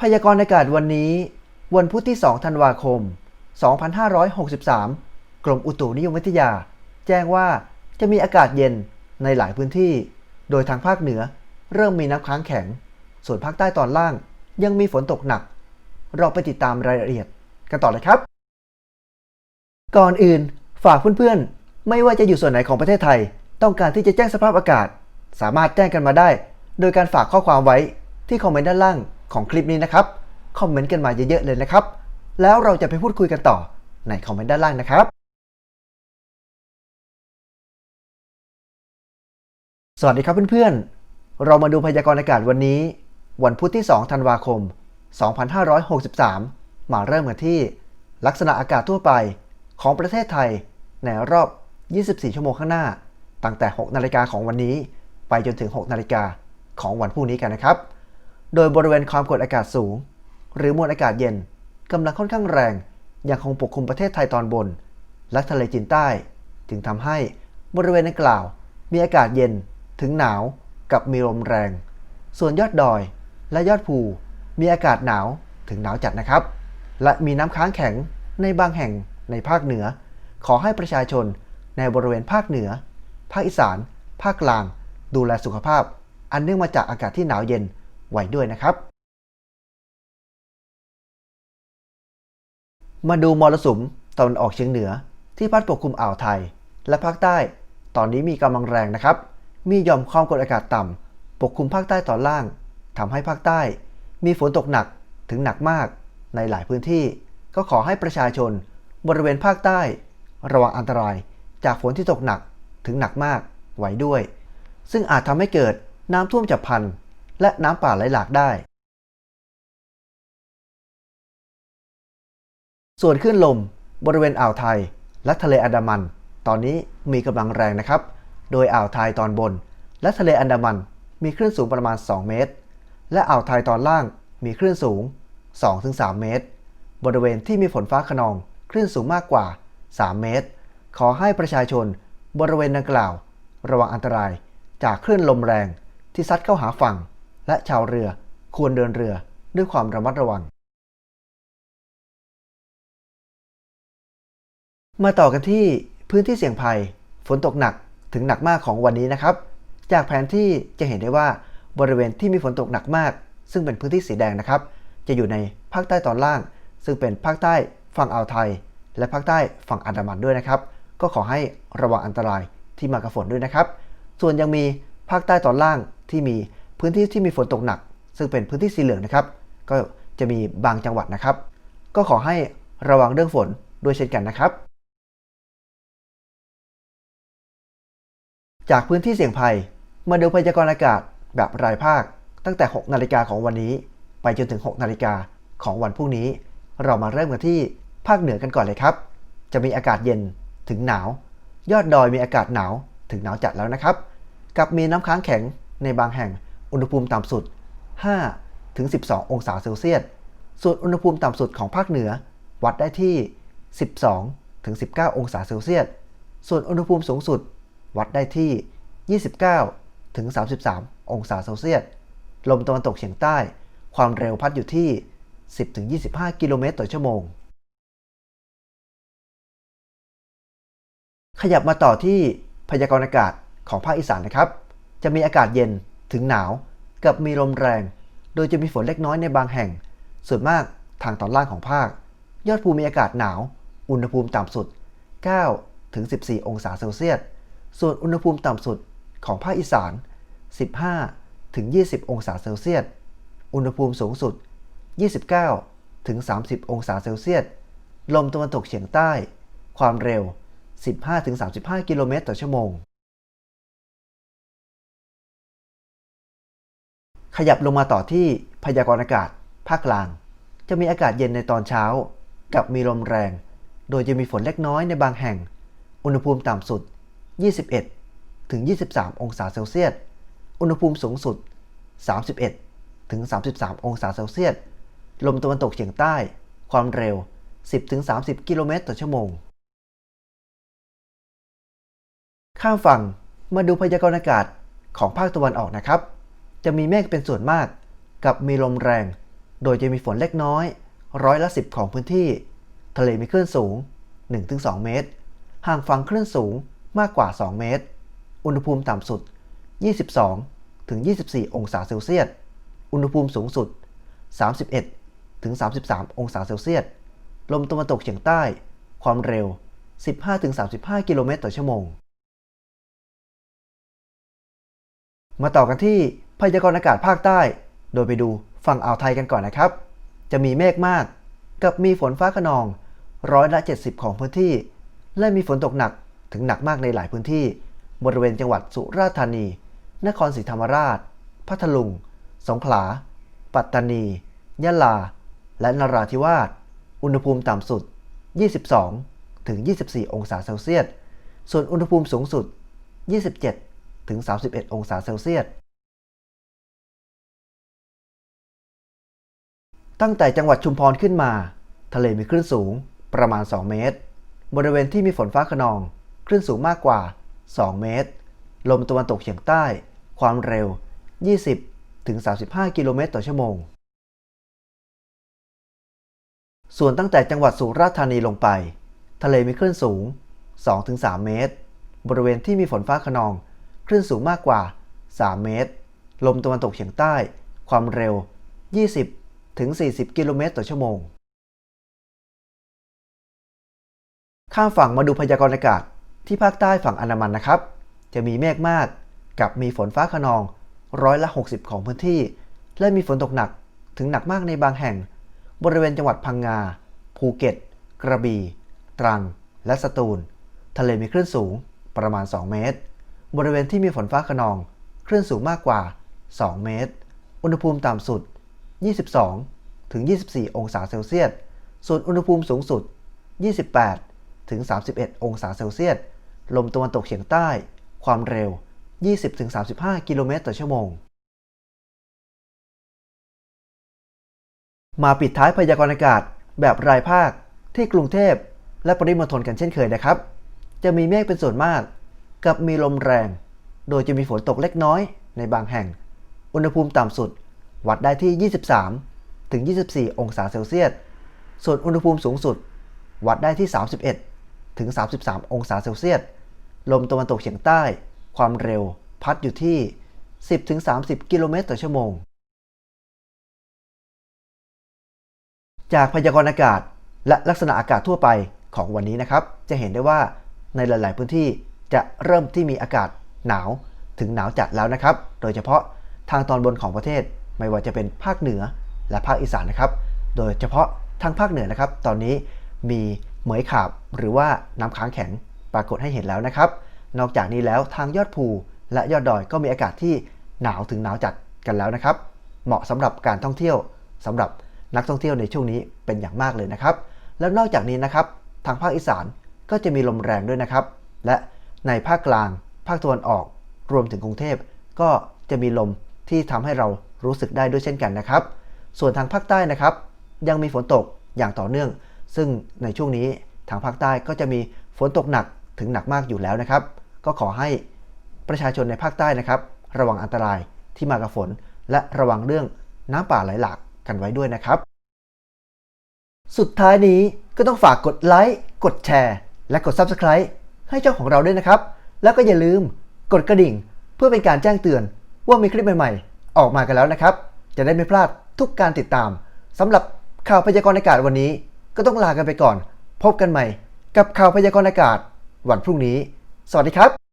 พยากรณ์อากาศวันนี้ วันพุธที่ 2 ธันวาคม 2563 กรมอุตุนิยมวิทยา แจ้งว่าจะมีอากาศเย็นในหลายพื้นที่ โดยทางภาคเหนือ เริ่มมีน้ำค้างแข็ง ส่วนภาคใต้ตอนล่างยังมีฝนตกหนัก เราไปติดตามรายละเอียดกันต่อเลยครับ ก่อนอื่นฝากเพื่อนๆ ไม่ว่าจะอยู่ส่วนไหนของประเทศไทย ต้องการที่จะแจ้งสภาพอากาศ สามารถแจ้งกันมาได้ โดยการฝากข้อความไว้ที่คอมเมนต์ด้านล่าง ของคลิปนี้นะครับ คอมเมนต์กันมาเยอะๆเลยนะครับ แล้วเราจะไปพูดคุยกันต่อในคอมเมนต์ด้านล่างนะครับ สวัสดีครับเพื่อนๆ เรามาดูพยากรณ์อากาศวันนี้ วันพุธที่ 2 ธันวาคม 2563 มาเริ่มกันที่ลักษณะอากาศทั่วไปของประเทศไทยในรอบ 24 ชั่วโมงข้างหน้า ตั้งแต่ 6 นาฬิกาของวันนี้ ไปจนถึง 6 นาฬิกาของวันพรุ่งนี้กันนะครับ โดยบริเวณความกดอากาศสูง หรือมวลอากาศเย็นกำลังค่อนข้างแรง ยังคงปกคลุมประเทศไทยตอนบน และทะเลจีนใต้ จึงทำให้บริเวณดังกล่าว มีอากาศเย็นถึงหนาวกับมีลมแรง ส่วนยอดดอยและยอดภูมีอากาศหนาวถึงหนาวจัดนะครับ และมีน้ำค้างแข็งในบางแห่งในภาคเหนือ ขอให้ประชาชนในบริเวณภาคเหนือ ภาคอีสาน ภาคกลาง ดูแลสุขภาพ อันเนื่องมาจากอากาศที่หนาวเย็น ไว้ด้วยนะครับ มาดูมรสุมตะวันออกเฉียงเหนือที่พัดปกคลุมอ่าวไทย และภาคใต้ ตอนนี้มีกำลังแรงนะครับ มีหย่อมความกดอากาศต่ำปกคลุมภาคใต้ตอนล่างทำให้ภาคใต้ มีฝนตกหนักถึงหนักมากในหลายพื้นที่ ก็ขอให้ประชาชนบริเวณภาคใต้ ระวังอันตรายจากฝนที่ตกหนักถึงหนักมากไว้ด้วย ซึ่งอาจทำให้เกิดน้ำท่วมฉับพลัน และน้ำป่าไหลหลากได้ ส่วนคลื่นลมบริเวณอ่าวไทย และทะเลอันดามัน ตอนนี้มีกำลังแรงนะครับ โดยอ่าวไทยตอนบน และทะเลอันดามันมีคลื่นสูงประมาณ 2 เมตร และอ่าวไทยตอนล่างมีคลื่นสูง 2-3 เมตร บริเวณที่มีฝนฟ้าขนองคลื่นสูงมากกว่า 3 เมตร ขอให้ประชาชนบริเวณดังกล่าว ระวังอันตรายจากคลื่นลมแรงที่ซัดเข้าหาฝั่ง และชาวเรือควรเดินเรือด้วยความระมัดระวัง มาต่อกันที่พื้นที่เสี่ยงภัย ฝนตกหนักถึงหนักมากของวันนี้นะครับ จากแผนที่จะเห็นได้ว่าบริเวณที่มีฝนตกหนักมาก ซึ่งเป็นพื้นที่สีแดงนะครับ จะอยู่ในภาคใต้ตอนล่าง ซึ่งเป็นภาคใต้ฝั่งอ่าวไทย และภาคใต้ฝั่งอันดามันด้วยนะครับ ก็ขอให้ระวังอันตรายที่มากับฝนด้วยนะครับ ส่วนยังมีภาคใต้ตอนล่างที่มี พื้นที่ที่มีฝนตกหนัก ซึ่งเป็นพื้นที่สีเหลืองนะครับ ก็จะมีบางจังหวัดนะครับ ก็ขอให้ระวังเรื่องฝนด้วยเช่นกันนะครับ จากพื้นที่เสี่ยงภัยมาดูพยากรณ์อากาศแบบรายภาค ตั้งแต่ 6 นาฬิกาของวันนี้ ไปจนถึง 6 นาฬิกาของวันพรุ่งนี้ เรามาเริ่มกันที่ภาคเหนือกันก่อนเลยครับ จะมีอากาศเย็นถึงหนาว ยอดดอยมีอากาศหนาวถึงหนาวจัดแล้วนะครับ กับมีน้ำค้างแข็งในบางแห่ง อุณหภูมิต่ำสุด 5 ถึง 12 องศาเซลเซียส ส่วนอุณหภูมิต่ำสุดของภาคเหนือ วัดได้ที่ 12 ถึง 19 องศาเซลเซียส ส่วนอุณหภูมิสูงสุด วัดได้ที่ 29 ถึง 33 องศาเซลเซียส ลมตะวันตกเฉียงใต้ ความเร็วพัดอยู่ที่ 10 ถึง 25 กิโลเมตรต่อชั่วโมง ขยับมาต่อที่พยากรณ์อากาศของภาคอีสานนะครับ จะมีอากาศเย็น ถึงหนาวกับมีลมแรง โดยจะมีฝนเล็กน้อยในบางแห่ง ส่วนมากทางตอนล่างของภาค ยอดภูมีอากาศหนาว อุณหภูมิต่ำสุด 9 ถึง 14 องศาเซลเซียส ส่วนอุณหภูมิต่ำสุดของภาคอีสาน 15 ถึง 20 องศาเซลเซียส อุณหภูมิสูงสุด 29 ถึง 30 องศาเซลเซียส ลมตะวันตกเฉียงใต้ ความเร็ว 15 ถึง 35 กิโลเมตรต่อชั่วโมง ขยับลงมาต่อที่พยากรณ์อากาศภาคกลาง จะมีอากาศเย็นในตอนเช้า กับมีลมแรง โดยจะมีฝนเล็กน้อยในบางแห่ง อุณหภูมิต่ำสุด 21 ถึง 23 องศาเซลเซียส อุณหภูมิสูงสุด 31 ถึง 33 องศาเซลเซียส ลมตะวันตกเฉียงใต้ ความเร็ว 10 ถึง 30 กิโลเมตรต่อชั่วโมง ข้ามฝั่งมาดูพยากรณ์อากาศของภาคตะวันออกนะครับ จะมีเมฆเป็นส่วนมาก กับมีลมแรง โดยจะมีฝนเล็กน้อย ร้อยละ 10 ของพื้นที่ ทะเลมีคลื่นสูง 1-2 เมตร ห่างฝั่งคลื่นสูงมากกว่า 2 เมตร อุณหภูมิต่ำสุด 22 ถึง 24 องศาเซลเซียส อุณหภูมิสูงสุด 31 ถึง 33 องศาเซลเซียส ลมตะวันตกเฉียงใต้ ความเร็ว 15ถึง35 กิโลเมตรต่อชั่วโมง มาต่อกันที่ พยากรณ์อากาศภาคใต้ โดยไปดูฝั่งอ่าวไทยกันก่อนนะครับ จะมีเมฆมาก กับมีฝนฟ้าขนองร้อยละ 70 ของพื้นที่ และมีฝนตกหนักถึงหนักมากในหลายพื้นที่ บริเวณจังหวัดสุราษฎร์ธานี นครศรีธรรมราช พัทลุง สงขลา ปัตตานี ยะลา และนราธิวาส อุณหภูมิต่ำสุด 22 ถึง 24 องศาเซลเซียส ส่วนอุณหภูมิสูงสุด 27 ถึง 31 องศาเซลเซียส ตั้งแต่จังหวัดชุมพรขึ้นมา ทะเลมีคลื่นสูงประมาณ 2 เมตร บริเวณที่มีฝนฟ้าขนอง คลื่นสูงมากกว่า 2 เมตร ลมตะวันตกเฉียงใต้ ความเร็ว 20ถึง35 กิโลเมตรต่อชั่วโมง ส่วนตั้งแต่จังหวัดสุราษฎร์ธานีลงไป ทะเลมีคลื่นสูง 2-3 เมตร บริเวณที่มีฝนฟ้าขนอง คลื่นสูงมากกว่า 3 เมตร ลมตะวันตกเฉียงใต้ ความเร็ว 20 ถึง 40 กิโลเมตรต่อชั่วโมง ข้ามฝั่งมาดูพยากรณ์อากาศที่ภาคใต้ฝั่งอันดามันนะครับ จะมีเมฆมากกับมีฝนฟ้าขนองร้อยละ 60 ของพื้นที่ และมีฝนตกหนักถึงหนักมากในบางแห่ง บริเวณจังหวัดพังงา ภูเก็ต กระบี่ ตรัง และสตูล ทะเลมีคลื่นสูงประมาณ 2 เมตร บริเวณที่มีฝนฟ้าขนอง คลื่นสูงมากกว่า 2 เมตร อุณหภูมิต่ำสุด 22 ถึง 24 องศาเซลเซียส ส่วนอุณหภูมิสูงสุด 28 ถึง 31 องศาเซลเซียส ลมตะวันตกเฉียงใต้ ความเร็ว 20 ถึง 35 กิโลเมตรต่อชั่วโมง มาปิดท้ายพยากรณ์อากาศแบบรายภาคที่กรุงเทพและปริมณฑลกันเช่นเคยนะครับ จะมีเมฆเป็นส่วนมาก กับมีลมแรง โดยจะมีฝนตกเล็กน้อยในบางแห่ง อุณหภูมิต่ำสุด วัดได้ที่ 23 ถึง 24 องศาเซลเซียส ส่วนอุณหภูมิสูงสุด วัดได้ที่ 31 ถึง 33 องศาเซลเซียส ลมตะวันตกเฉียงใต้ ความเร็วพัดอยู่ที่ 10 ถึง 30 กิโลเมตรต่อชั่วโมง จากพยากรณ์อากาศและลักษณะอากาศทั่วไปของวันนี้นะครับ จะเห็นได้ว่าในหลาย ๆ พื้นที่จะเริ่มที่มีอากาศหนาวถึงหนาวจัดแล้วนะครับ โดยเฉพาะทางตอนบนของประเทศ ไม่ว่าจะเป็นภาคเหนือและภาคอีสานนะครับ โดยเฉพาะทางภาคเหนือนะครับ ตอนนี้มีเหมยขาบหรือว่าน้ำค้างแข็งปรากฏให้เห็นแล้วนะครับ นอกจากนี้แล้วทางยอดภูและยอดดอยก็มีอากาศที่หนาวถึงหนาวจัดกันแล้วนะครับ เหมาะสำหรับการท่องเที่ยวสำหรับนักท่องเที่ยวในช่วงนี้เป็นอย่างมากเลยนะครับ แล้วนอกจากนี้นะครับ ทางภาคอีสานก็จะมีลมแรงด้วยนะครับ และในภาคกลาง ภาคตะวันออก รวมถึงกรุงเทพก็จะมีลมที่ทำให้เรา รู้สึกได้ด้วยเช่นกันนะครับ ส่วนทางภาคใต้นะครับ ยังมีฝนตกอย่างต่อเนื่อง ซึ่งในช่วงนี้ทางภาคใต้ก็จะมีฝนตกหนักถึงหนักมากอยู่แล้วนะครับ ก็ขอให้ประชาชนในภาคใต้นะครับ ระวังอันตรายที่มากับฝน และระวังเรื่องน้ำป่าไหลหลากกันไว้ด้วยนะครับ สุดท้ายนี้ก็ต้องฝากกดไลค์กดแชร์ และกด Subscribe ให้ช่องของเราด้วยนะครับ แล้วก็อย่าลืมกดกระดิ่ง เพื่อเป็นการแจ้งเตือนว่ามีคลิปใหม่ๆ ออกมากันแล้วนะครับ จะได้ไม่พลาดทุกการติดตามสำหรับข่าวพยากรณ์อากาศวันนี้ ก็ต้องลากันไปก่อน พบกันใหม่ กับข่าวพยากรณ์อากาศวันพรุ่งนี้ สวัสดีครับ